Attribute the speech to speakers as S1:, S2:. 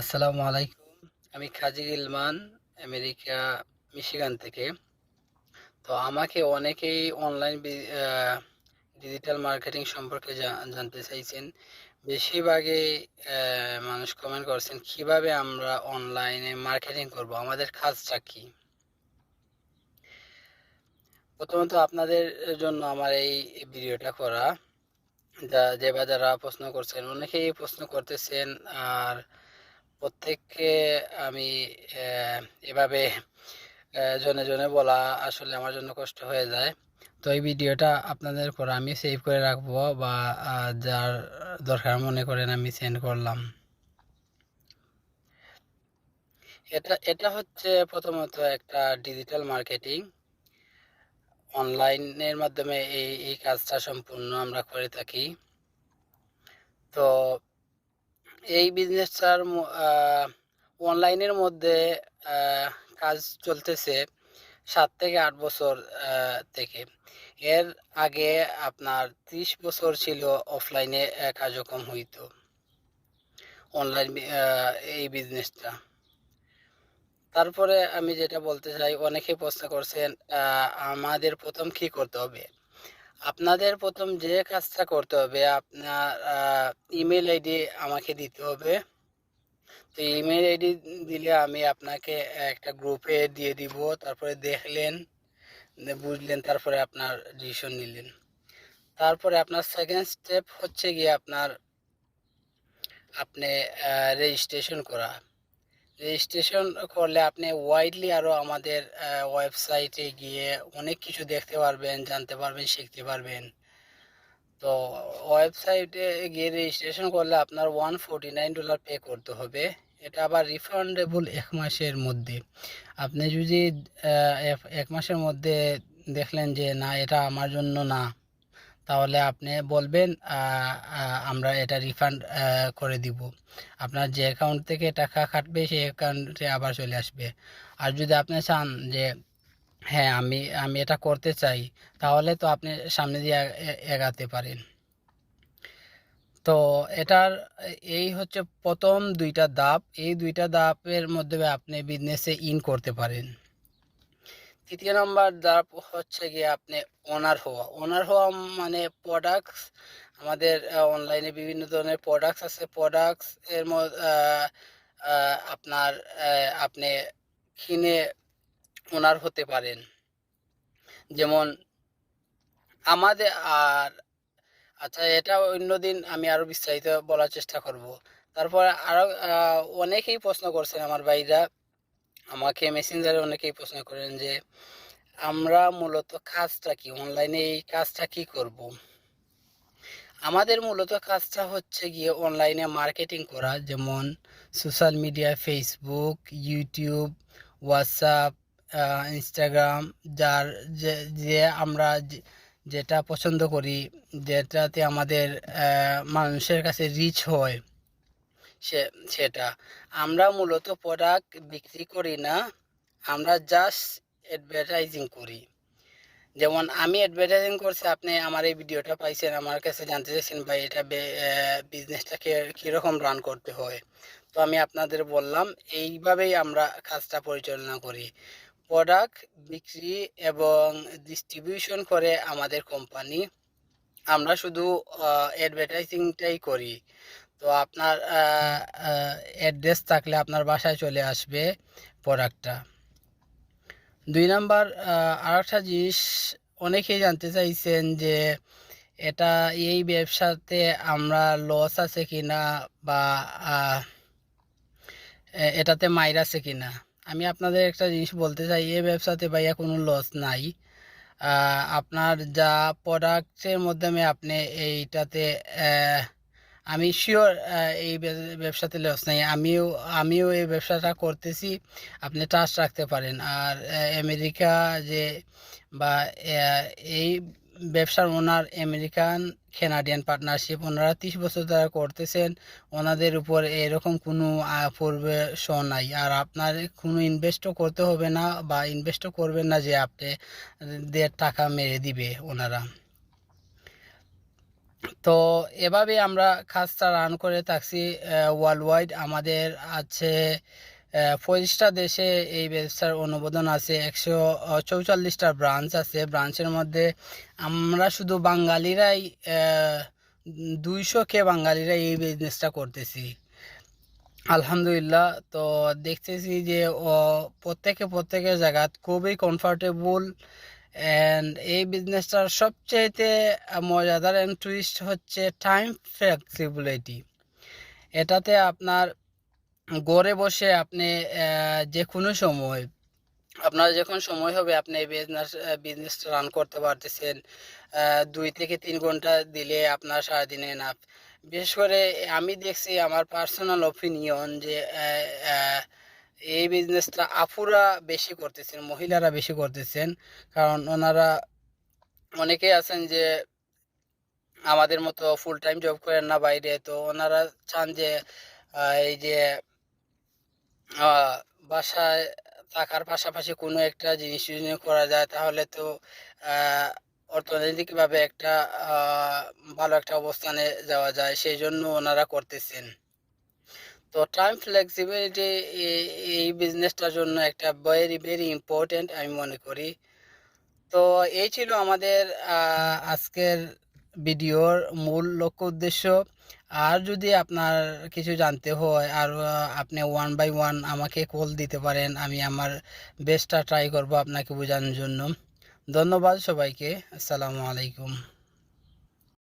S1: আসসালামু আলাইকুম। আমি খাজি গিলমান আমেরিকা, মিশিগান থেকে। তো আমাকে অনেকেই অনলাইন ডিজিটাল মার্কেটিং সম্পর্কে জানতে চাইছেন। বেশিরভাগই মানুষ কমেন্ট করছেন, কীভাবে আমরা অনলাইনে মার্কেটিং করব? আমাদের কাজটা কি? প্রথমত আপনাদের জন্য আমার এই ভিডিওটা করা। যা যে বা যারা প্রশ্ন করছেন, অনেকেই প্রশ্ন করতেছেন, আর প্রত্যেককে আমি এভাবে জনে জনে বলা আসলে আমার জন্য কষ্ট হয়ে যায়। তো এই ভিডিওটা আপনাদের পর আমি সেভ করে রাখব বা যার দরকার মনে করেন আমি সেন্ড করলাম। এটা এটা হচ্ছে প্রথমত একটা ডিজিটাল মার্কেটিং অনলাইনের মাধ্যমে এই এই কাজটা সম্পূর্ণ আমরা করে থাকি। তো এই বিজনেসটার অনলাইনের মধ্যে কাজ চলতেছে সাত থেকে আট বছর থেকে। এর আগে আপনার ত্রিশ বছর ছিল অফলাইনে কার্যক্রম হইতো। অনলাইন এই বিজনেসটা তারপরে আমি যেটা বলতে চাই, অনেকে প্রশ্ন করছেন আমাদের প্রথম কি করতে হবে? আপনাদের প্রথম যে কাজটা করতে হবে, আপনার ইমেল আইডি আমাকে দিতে হবে। তো ইমেল আইডি দিলে আমি আপনাকে একটা গ্রুপে দিয়ে দিব, তারপরে দেখলেন বুঝলেন, তারপরে আপনার ডিসিশন নিলেন। তারপরে আপনার সেকেন্ড স্টেপ হচ্ছে গিয়ে আপনার, আপনি রেজিস্ট্রেশন করা। রেজিস্ট্রেশন করলে আপনি ওয়াইডলি আরও আমাদের ওয়েবসাইটে গিয়ে অনেক কিছু দেখতে পারবেন, জানতে পারবেন, শিখতে পারবেন। তো ওয়েবসাইটে গিয়ে রেজিস্ট্রেশন করলে আপনার one forty nine dollar pay করতে হবে। এটা আবার রিফান্ডেবল এক মাসের মধ্যে। আপনি যদি এক- মাসের মধ্যে দেখলেন যে না, এটা আমার জন্য না তাহলে আপনি বলবেন আমরা এটা রিফান্ড করে দিব। আপনার যে অ্যাকাউন্ট থেকে টাকা কাটবে সেই অ্যাকাউন্টে আবার চলে আসবে। আর যদি আপনি চান যে হ্যাঁ আমি আমি এটা করতে চাই, তাহলে তো আপনি সামনে দিয়ে এগাতে পারেন। তো এটার, এই হচ্ছে প্রথম দুইটা ধাপ। এই দুইটা ধাপের মধ্যে আপনি বিজনেসে ইন করতে পারেন। তৃতীয় নম্বর ধাপ হচ্ছে গিয়ে আপনি ওনার হওয়া। ওনার হওয়া মানে প্রোডাক্টস আমাদের অনলাইনে বিভিন্ন ধরনের প্রোডাক্টস আছে। প্রোডাক্টস এর মধ্যে আপনার আপনি কিনে ওনার হতে পারেন। যেমন আমাদের, আর আচ্ছা এটা অন্যদিন আমি আরও বিস্তারিত বলার চেষ্টা করব। তারপর আরও অনেকেই প্রশ্ন করছেন আমার ভাইরা আমাকে মেসেঞ্জারে অনেকেই প্রশ্ন করেন যে, আমরা মূলত কাজটা কি? অনলাইনে এই কাজটা কি করব? আমাদের মূলত কাজটা হচ্ছে গিয়ে অনলাইনে মার্কেটিং করা, যেমন social media Facebook YouTube WhatsApp Instagram যার যে আমরা যেটা পছন্দ করি, যেটাতে আমাদের মানুষের কাছে রিচ হয়। সে, সেটা। আমরা মূলত প্রোডাক্ট বিক্রি করি না, আমরা জাস্ট অ্যাডভার্টাইজিং করি। যেমন আমি অ্যাডভার্টাইজিং করছি, আপনি আমার এই ভিডিওটা পাইছেন, আমার কাছে জানতে চাইছেন, ভাই, এটা বিজনেসটাকে কীরকম রান করতে হয়? তো আমি আপনাদের বললাম, এইভাবেই আমরা কাজটা পরিচালনা করি। প্রোডাক্ট বিক্রি এবং ডিস্ট্রিবিউশন করে আমাদের কোম্পানি আমরা শুধু অ্যাডভার্টাইজিংটাই করি। তো আপনার অ্যাড্রেস থাকলে আপনার বাসায় চলে আসবে প্রোডাক্টটা দুই নাম্বার আরেকটা জিনিস, অনেকেই জানতে চাইছেন যে এটা এই ব্যবসাতে আমরা লস আছে কি না বা এটাতে মাইর আছে কি না আমি আপনাদের একটা জিনিস বলতে চাই, এই ব্যবসাতে ভাইয়া কোনো লস নাই। আপনার যা প্রোডাক্টের মাধ্যমে আপনি এইটাতে আমি শিওর এই ব্যবসাতে লস নাই। আমিও আমিও এই ব্যবসাটা করতেছি। আপনি ট্রাস্ট রাখতে পারেন। আর আমেরিকা যে, বা এই ব্যবসার ওনার আমেরিকান কানাডিয়ান পার্টনারশিপ ওনারা তিরিশ বছর ধরে করতেছেন। ওনাদের উপর এরকম কোনো পূর্বে শো নাই। আর আপনার কোনো ইনভেস্টও করতে হবে না বা ইনভেস্টও করবেন না যে আপনি দের টাকা মেরে দিবে ওনারা। তো এভাবে আমরা কাজটা রান করে থাকছি ওয়ার্ল্ড ওয়াইড আমাদের আছে পঁচিশটা দেশে এই ব্যবসার অনুমোদন আছে, একশো চৌচল্লিশটা ব্রাঞ্চ আছে। ব্রাঞ্চের মধ্যে আমরা শুধু বাঙালিরাই দুইশো কে বাঙালিরাই এই বিজনেসটা করতেছি। আলহামদুলিল্লাহ, তো দেখতেছি যে প্রত্যেকে প্রত্যেকের জায়গা খুবই কমফর্টেবল অ্যান্ড এই বিজনেসটার সবচেয়েতে মজাদার অ্যান্ড টুইস্ট হচ্ছে টাইম ফ্লেক্সিবিলিটি এটাতে আপনার গড়ে বসে আপনি যে কোনো সময়, আপনার যখন সময় হবে আপনি এই বিজনেস বিজনেসটা রান করতে পারতেছেন দুই থেকে তিন ঘণ্টা দিলে আপনার সারাদিনে না বিশেষ করে আমি দেখছি আমার পার্সোনাল ওপিনিয়ন যে এই বিজনেসটা আপুরা বেশি করতেছেন, মহিলারা বেশি করতেছেন। কারণ ওনারা অনেকেই আছেন যে আমাদের মতো ফুল টাইম জব করেন না বাইরে। তো ওনারা চান যে এই যে বাসায় থাকার পাশাপাশি কোনো একটা জিনিস করা যায়, তাহলে তো অর্থনৈতিকভাবে একটা ভালো একটা অবস্থানে যাওয়া যায়। সেই জন্য ওনারা করতেছেন। তো টাইম ফ্লেক্সিবিলিটি এই বিজনেসটার জন্য একটা ভেরি ভেরি ইম্পর্টেন্ট আমি মনে করি। তো এই ছিল আমাদের আজকের ভিডিওর মূল লক্ষ্য উদ্দেশ্য। আর যদি আপনার কিছু জানতে হয়, আর আপনি ওয়ান বাই ওয়ান আমাকে কল দিতে পারেন, আমি আমার বেস্টটা ট্রাই করব আপনাকে বোঝানোর জন্য। ধন্যবাদ সবাইকে, আসসালামু আলাইকুম।